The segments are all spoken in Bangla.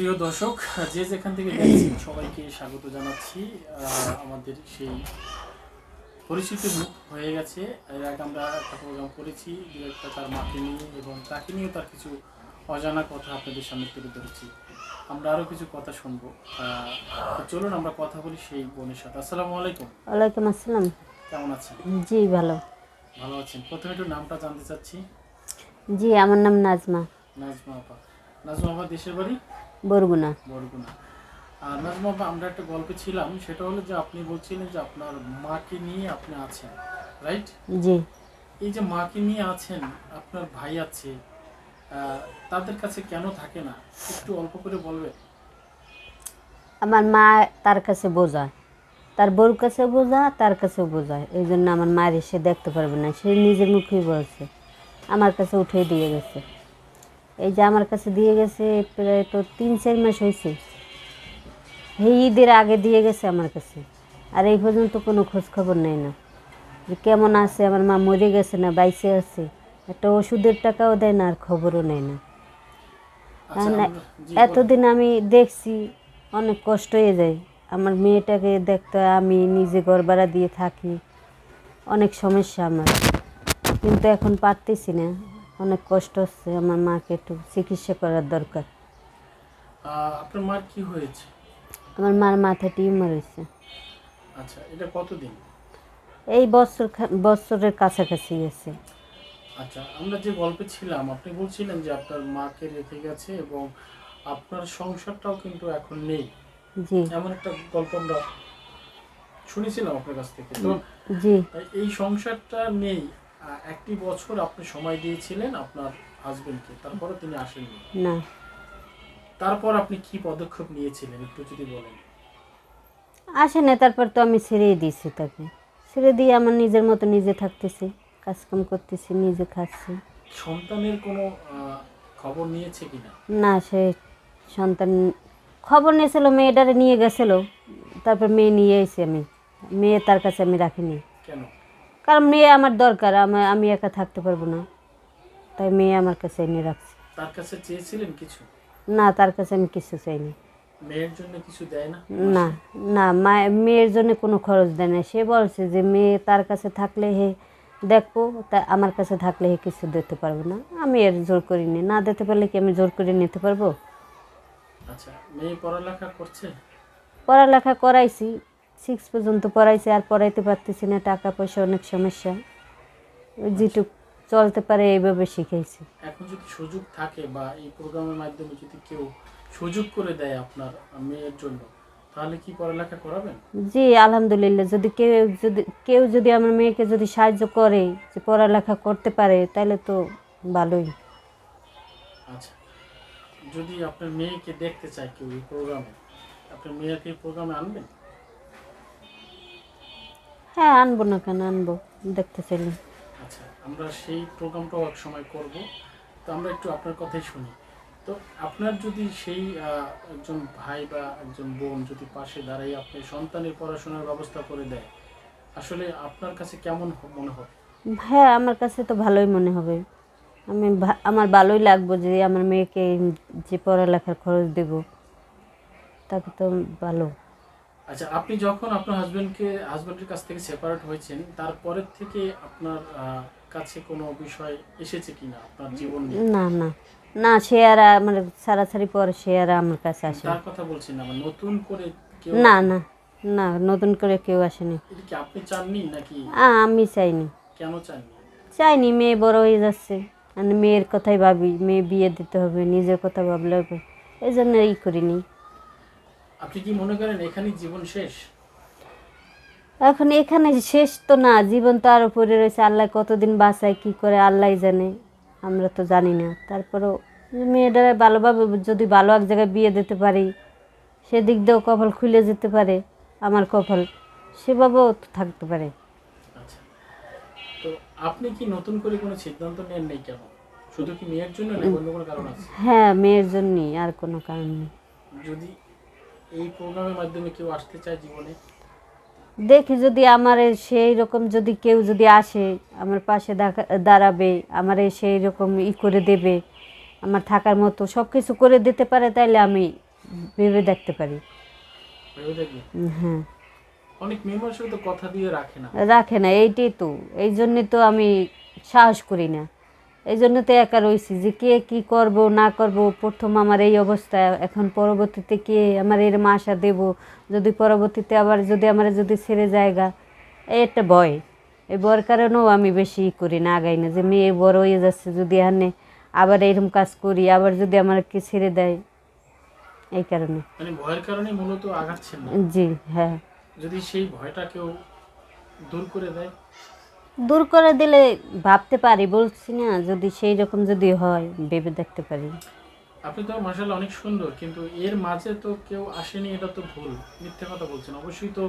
প্রিয় দর্শক যে যেখান থেকে দেখছেন সবাইকে স্বাগত জানাচ্ছি। আমাদের সেই পরিচিত মুখ হয়ে গেছে। এর আগে আমরা একটা প্রোগ্রাম করেছি দু একটা তার মাকে নিয়ে এবং তাকে নিয়েও তার কিছু অজানা কথা আপনাদের সামনে তুলে ধরেছি। আমরা আরও কিছু কথা শুনব। চলুন আমরা কথা বলি সেই বোনের সাথে। আসসালামু আলাইকুম। ওয়ালাইকুম আসসালাম। কেমন আছেন? জি ভালো। ভালো আছেন। প্রথমে একটু নামটা জানতে চাচ্ছি। জি আমার নাম নাজমা। নাজমা আপা। নাজমা আপা দেশের বাড়ি? বরগুনা বরগুনা আর নাজমা আপা, আমরা একটা গল্পে ছিলাম সেটা হলো যে আপনি বলছিলেন যে আপনার মাকে নিয়ে আপনি আছেন রাইট? জি। এই যে মাকে নিয়ে আছেন আপনার ভাই আছে তাদের কাছে কেন থাকে না? একটু অল্প করে বলবে আমার মা তার কাছে বোঝায়। তার বউর কাছে বোঝা তার কাছে বোঝায়। এই জন্য আমার মায়ের এসে দেখতে পারবে না সে নিজের মুখেই বলছে। আমার কাছে উঠে দিয়ে গেছে। এই যে আমার কাছে দিয়ে গেছে প্রায় তো তিন চার মাস হয়েছে। এই ঈদের আগে দিয়ে গেছে আমার কাছে। আর এই পর্যন্ত কোনো খোঁজ খবর নেই না। যে কেমন আছে আমার মা মরে গেছে না বাইসে আছে। একটা ওষুধের টাকাও দেয় না আর খবরও নেয় না। আচ্ছা এতদিন আমি দেখছি অনেক কষ্ট হয়ে যায়। আমার মেয়েটাকে দেখতে হয়, আমি নিজে ঘর ভাড়া দিয়ে থাকি। অনেক সমস্যা আমার। কিন্তু এখন পারতেছি না। অনেক কষ্ট হচ্ছে আমার মাকে একটু চিকিৎসা করার দরকার। আপনার মার কি হয়েছে? আমার মার মাথা টিউমার হয়েছে। আচ্ছা এটা কতদিন? এই বছর বছরের কাছাকাছি গেছে। আচ্ছা আমরা যে গল্পে ছিলাম আপনি বলছিলেন যে আপনার মাকে রেখে গেছে এবং আপনার সংসারটাও কিন্তু এখন নেই। জি। এমন একটা গল্প আমরা শুনেছিলাম আপনার কাছ থেকে। তো জি। এই সংসারটা নেই একটি বছর আপনি সময় দিয়েছিলেন আপনার হাজবেন্ডকে তারপরে তিনি আসেননি। না। তারপর আপনি কি পদক্ষেপ নিয়েছিলেন একটু যদি বলেন? আসে না তারপর তো আমি ছেড়েই দিয়েছি তাকে। ছেড়ে দিয়ে আমার নিজের মতো নিজে থাকতেছি কাজকাম করতেছি নিজে খাচ্ছি। সন্তানের কোনো খবর নিয়েছে কিনা? না সে সন্তান খবর নিয়েছিল মেয়েটারে নিয়ে গেছিল তারপর মেয়ে নিয়ে এসে আমি মেয়ে তার কাছে আমি রাখিনি। কেন? কারণ মেয়ে আমার দরকার আমি একা থাকতে পারব না। তাই মেয়ে আমার কাছে এনে রাখছি। তার কাছে চেয়েছিলেন কিছু? না তার কাছে আমি কিছু চাইনি। মেয়ের জন্য কিছু দেয় না? না না মেয়ের জন্য কোনো খরচ দেয় না। সে বলছে যে মেয়ে তার কাছে থাকলে হে দেখব তা আমার কাছে থাকলে হে কিছু দিতে পারব না। আমি এর জোর করিনি না দিতে পারলে কি আমি জোর করে নিতে পারব? আচ্ছা মেয়ে পড়ালেখা করছে? পড়ালেখা করাইছি। সিক্স পর্যন্ত পড়াইছে আর পড়াইতে পারতেছি না টাকা পয়সা অনেক সমস্যা। যেটুক চলতে পারে এইভাবে শিখেছি এখন যদি সুযোগ থাকে বা এই প্রোগ্রামের মাধ্যমে যদি কেউ সুযোগ করে দেয় আপনার মেয়ের জন্য তাহলে কি পড়ালেখা করাবেন? জি আলহামদুলিল্লাহ। যদি কেউ যদি কেউ যদি আমার মেয়েকে যদি সাহায্য করে যে পড়ালেখা করতে পারে তাহলে তো ভালোই। আচ্ছা যদি আপনার মেয়েকে দেখতে চায় কেউ এই প্রোগ্রামে আপনার মেয়েকে এই প্রোগ্রামে আনবেন? হ্যাঁ আনব না কেন? আনব। দেখতে চাইলে। আচ্ছা আমরা সেই প্রোগ্রামটাও এক সময় করব। তো আমরা একটু আপনার কথাই শুনি। তো আপনার যদি সেই একজন ভাই বা একজন বোন যদি পাশে দাঁড়াই আপনি সন্তানের পড়াশোনার ব্যবস্থা করে দেয় আসলে আপনার কাছে কেমন মনে হবে? হ্যাঁ আমার কাছে তো ভালোই মনে হবে। আমি আমার ভালোই লাগবে যে আমার মেয়েকে যে পড়ালেখার খরচ দেব তাকে তো ভালো। আচ্ছা আপনি যখন আপনার হাজবেন্ডকে হাজবেন্ডের কাছ থেকে সেপারেট হয়েছেন তারপরের থেকে আপনার কাছে কোনো বিষয় এসেছে কিনা আপনার জীবন না না। না সে আর আমার ছাড়াছাড়ি পরে সে আর আমার কাছে আসে না। তার কথা বলছি না আমার নতুন করে কেউ না না না নতুন করে কেউ আসেনি। কি আপনি চাননি নাকি? আ, আমি চাইনি। কেন চাননি? চাইনি মেয়ে বড় হয়ে যাচ্ছে। আমি মেয়ের কথাই ভাবি মেয়ে বিয়ে দিতে হবে নিজের কথা ভাবলে হবে। এই জন্য ই করিনি। আপনি কি মনে করেন এখানেই জীবন শেষ? এখন এখানে শেষ তো না জীবন তো আর উপরে রয়েছে। আল্লাহ কতদিন বাঁচায় কি করে আল্লাহ জানে? আমরা তো জানি না। তারপরেও মেয়েটারা ভালোভাবে যদি ভালো এক জায়গায় বিয়ে দিতে পারি সেদিক দিয়েও কপাল খুলে যেতে পারে আমার কপাল। সেভাবেও তো থাকতে পারে। আচ্ছা। তো আপনি কি নতুন করে কোনো সিদ্ধান্ত নেন নাই কেন? শুধু কি মেয়ের জন্য অন্য কোনো কারণ আছে? হ্যাঁ মেয়ের জন্যই আর কোনো কারণ নেই। যদি এই প্রোগ্রামের মাধ্যমে কেউ আসতে চায় জীবনে? দেখি যদি আমার সেই রকম যদি কেউ যদি আসে আমার পাশে দাঁড়া- দাঁড়াবে আমার সেই রকম ই করে দেবে আমার থাকার মতো সব কিছু করে দিতে পারে তাইলে আমি ভেবে দেখতে পারি। হ্যাঁ। অনেক মেয়ে মানুষের কথা দিয়ে রাখে না। রাখে না এইটাই তো এই জন্যে তো আমি সাহস করি না। এই জন্য তো একা রয়েছি যে কে কি করব না করব। প্রথম আমার এই অবস্থা এখন পরবর্তীতে কে আমার এরম আশা দেব? যদি পরবর্তীতে আবার যদি আমার যদি ছেড়ে জায়গা এই একটা ভয়। এই ভয়ের কারণেও আমি বেশি করি না আগাই না। যে মেয়ে বড় হয়ে যাচ্ছে যদি হানে আবার এরকম কাজ করি আবার যদি আমাকে ছেড়ে দেয় এই কারণে। মানে ভয়ের কারণে মূলত আগাচ্ছেন না জি হ্যাঁ। যদি সেই ভয়টা কেউ দূর করে দেয় দূর করে দিলে ভাবতে পারি বলছি না যদি সেই রকম যদি হয় ভেবে দেখতে পারি। আপনি তো মাসাল অনেক সুন্দর কিন্তু এর মাঝে তো কেউ আসেনি এটা তো ভুল মিথ্যে কথা বলছেন। অবশ্যই তো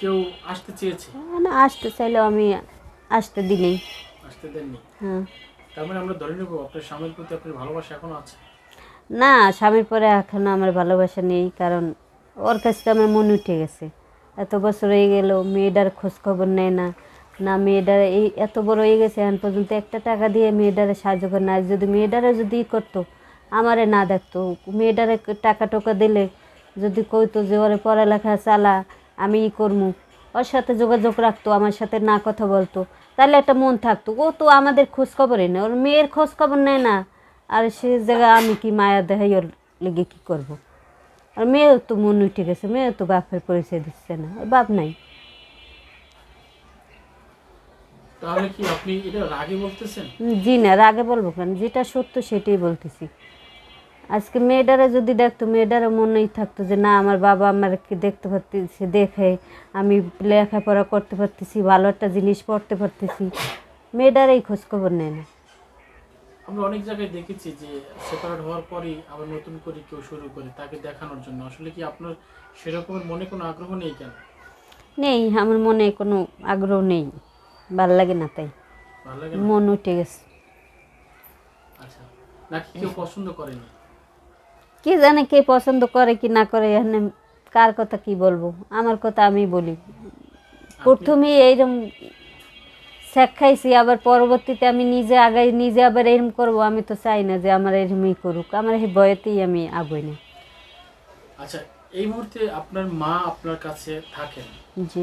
কেউ আসতে চেয়েছে। না আসতে চাইলেও আমি আসতে দিলেই আসতে দেননি। হ্যাঁ। তার মানে আমরা ধরে নেব আপনার স্বামীর প্রতি আপনার ভালোবাসা এখনও আছে? না স্বামীর পরে এখনও আমার ভালোবাসা নেই কারণ ওর কাছে আমার মনে উঠে গেছে। এত বছর হয়ে গেল মেয়েটার খোঁজ খবর নেয় না। না, মেয়েটার এই এত বড় হয়ে গেছে, এখন পর্যন্ত একটা টাকা দিয়ে মেয়েটারে সাহায্য করে না। যদি মেয়েটারে যদি করতো, আমারে না দেখতো, মেয়েটারে টাকা টোকা দিলে, যদি কইতো যে ওরে পড়ালেখা চালা, আমি ই করমু। ওর সাথে যোগাযোগ রাখতো, আমার সাথে না কথা বলতো। তাহলে একটা মন থাকতো। ও তো আমাদের খোঁজ খবরই নেই, ওর মেয়ের খোঁজ খবর নেয় না। আর সে জায়গায় আমি কি মায়া দেখাই ওর লেগে কী করব? আর মেয়েও তো মন উঠে গেছে, মেয়েও তো বাপের পরিচয় দিচ্ছে না, ওর বাপ নাই। তাহলে কি আপনি এটা রাগে বলতেছেন? জি না আগে বলব কেন? যেটা সত্য সেটাই বলতেছি। আজকে মেয়েটারে যদি দেখতো মেয়েটারও মনেই থাকতো যে না আমার বাবা আমাকে দেখতে পারতেছে দেখে আমি লেখাপড়া করতে পারতেছি ভালো একটা জিনিস পড়তে পারতেছি। মেয়েটারই খোঁজখবর নেয় না। আমরা অনেক জায়গায় দেখেছি যে সেপারেট হওয়ার পরেই আবার নতুন করে কেউ শুরু করে তাকে দেখানোর জন্য। আসলে কি আপনার সেরকমের মনে কোনো আগ্রহ নেই কেন? নেই আমার মনে কোনো আগ্রহ নেই। ভালো লাগে না তাই। মন উঠে গেছে। আচ্ছা কে জানে কে পছন্দ করে কি না করে এখানে কার কথা কি বলব? আমার কথা আমি বলি। প্রথমে এইরকম শেখ খাইছি আবার পরবর্তীতে আমি নিজে আগাই নিজে আবার এরম করব আমি তো চাই না যে আমার এরমই করুক। আমার এই ভয়েতেই আমি আগুই না। আচ্ছা এই মুহূর্তে আপনার মা আপনার কাছে থাকেন। জি।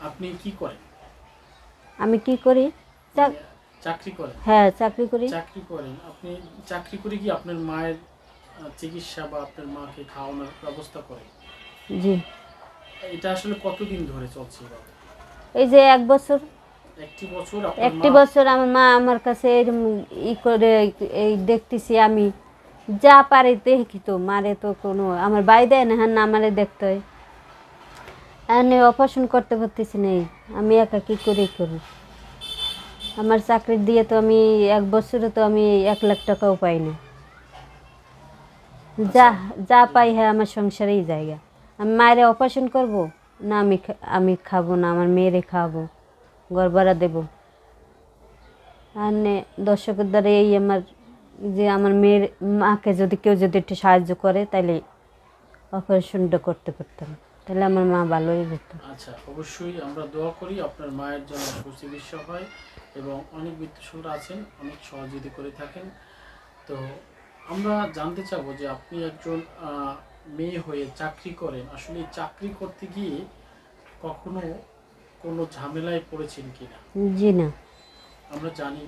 আপনি কি করেন? আমি কি করি? চাকরি করেন? হ্যাঁ চাকরি করি। চাকরি করেন। আপনি চাকরি করে কি আপনার মায়ের চিকিৎসা বা আপনার মাকে খাওয়ানোর ব্যবস্থা করেন? জি। এটা আসলে কতদিন ধরে চলছে এই যে এক বছর। একটি বছর আমার মা আমার কাছে ই করে এই দেখতেছি আমি। যা পারে দেখি তো মারে তো কোনো আমার বাই দেয় না হ্যাঁ না আমারে দেখতে হয়। এনে অপারেশন করতে পারতেছি না। আমি একা কী করে করি আমার চাকরি দিয়ে তো আমি এক বছরে তো আমি এক লাখ টাকাও পাই না। যা যা পাই হ্যাঁ আমার সংসারেই জায়গা। আমি মায়ের অপারেশন করব? না আমি আমি খাব না আমার মেয়েরে খাব ঘর ভাড়া দেবো। আর নে দর্শকের দ্বারা এই আমার যে আমার মেয়ের মাকে যদি কেউ যদি একটু সাহায্য করে তাহলে অপারেশনটা করতে পারতাম। তাহলে আমার মা ভালো হয়ে যেত আচ্ছা অবশ্যই আমরা দোয়া করি আপনার মায়ের জন্য সুচিকিৎসা হয় এবং অনেক বিত্তশূলরা আছেন অনেক সহযোগিতা করে থাকেন। তো আমরা জানতে চাবো যে আপনি একজন মেয়ে হয়ে চাকরি করেন আসলে চাকরি করতে গিয়ে কখনো কোনো ঝামেলায় পড়েছেন কিনা? জি না। আমরা জানি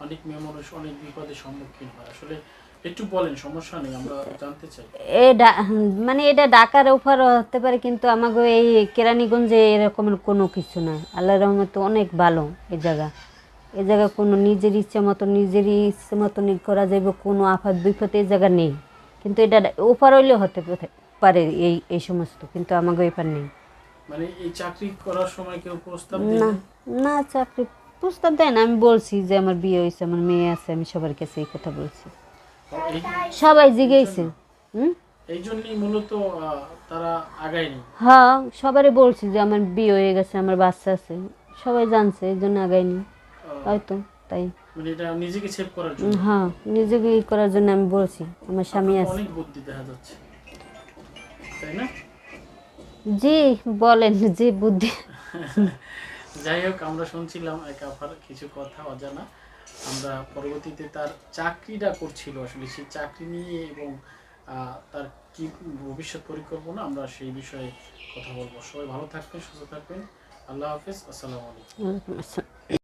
অনেক মেয়ে মানুষ অনেক বিপদের সম্মুখীন হয়। আসলে একটু বলেন সমস্যা নেই আমরা জানতে চাই। এ ডা- মানে এটা ঢাকার ওপার হতে পারে কিন্তু আমাকে এই কেরানীগঞ্জে এরকমের কোনো কিছু নয় আল্লাহ রহমত অনেক ভালো এই জায়গা। এই জায়গা কোনো নিজের ইচ্ছে মতো নিজেরই ইচ্ছে মতো নি- করা যাবে কোনো আফাত বিপদ এই জায়গা নেই। কিন্তু এটা ওপার হইলেও হতে পারে- এই এই সমস্ত কিন্তু আমাকে এপার নেই। মানে এই চাকরি করার সময় কেউ প্রস্তাব না? না চাকরি প্রস্তাব দেয় না। আমি বলছি যে আমার বিয়ে হয়েছে আমার মেয়ে আছে আমি সবার কাছে এই কথা বলছি। সবাই জিগেছে হুম? এই জন্যই মূলত তারা আগায়নি। হ্যাঁ সবারই বলছি যে আমার বিয়ে হয়ে গেছে আমার বাচ্চা আছে। সবাই জানছে এই জন্য আগাইনি হয়তো তাই। মানে এটা নিজেকে সেভ করার জন্য। হ্যাঁ নিজেকে ই করার জন্য আমি বলছি আমার স্বামী আছে। অনেক বুদ্ধি দেখা যাচ্ছে। তাই না? জি বলেন যে বুদ্ধি। যাই হোক আমরা শুনছিলাম এক কিছু কথা অজানা। আমরা পরবর্তীতে তার চাকরিটা করছিল আসলে, সেই চাকরি নিয়ে এবং তার কি ভবিষ্যৎ পরিকল্পনা আমরা সেই বিষয়ে কথা বলব। সবাই ভালো থাকবেন, সুস্থ থাকবেন। আল্লাহ হাফিজ, আসসালামু আলাইকুম।